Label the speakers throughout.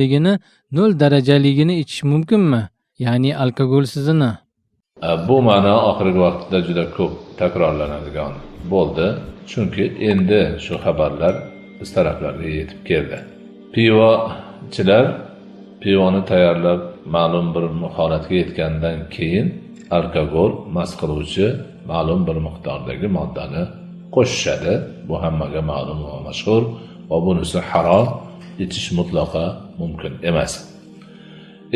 Speaker 1: ligini nol darajaligini ichish mumkinmi? Ya'ni alkogolsizini
Speaker 2: e, bu ma'no oxirgi vaqtda juda ko'p takrorlanadigan bo'ldi. Chunki endi shu xabarlar biz taraflarga yetib keldi. Pivochilar pivoni tayyorlab ma'lum bir holatga yetgandan keyin alkogol mast qiluvchi ma'lum bir miqdordagi moddani qo'shishadi. Bu hammaga ma'lum va mashhur va bunisi harom ichish mutlaqo mumkin emas.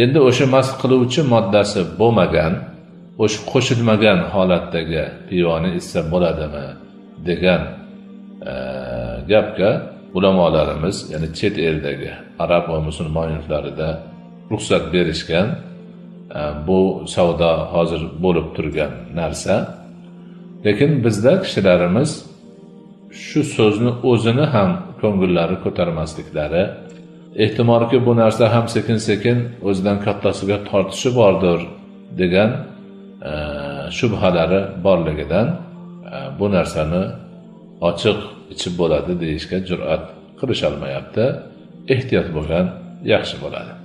Speaker 2: Endi o'sha mast qiluvchi moddasi bo'lmagan o'sha qo'shilmagan holatdagi pivoni ichsa bo'ladimi degan e, gapga ulamolarimiz ya'ni chet eldagi arab va musulmon yurtlarida ruxsat berishgan e, bu savdo hozir bo'lib turgan narsa. Lekin bizda kishilarimiz shu so'zni o'zini ham ko'ngillari ko'tarmasliklari. Ehtimolki bu narsa ham sekin sekin o'zidan kattasiga tortishi bordir degan e, shubhalari borligidan e, bu narsani ochiq ichib bo'ladi deyishga jur'at qilisholmayapti. Ehtiyot bo'lgan yaxshi bo'ladi.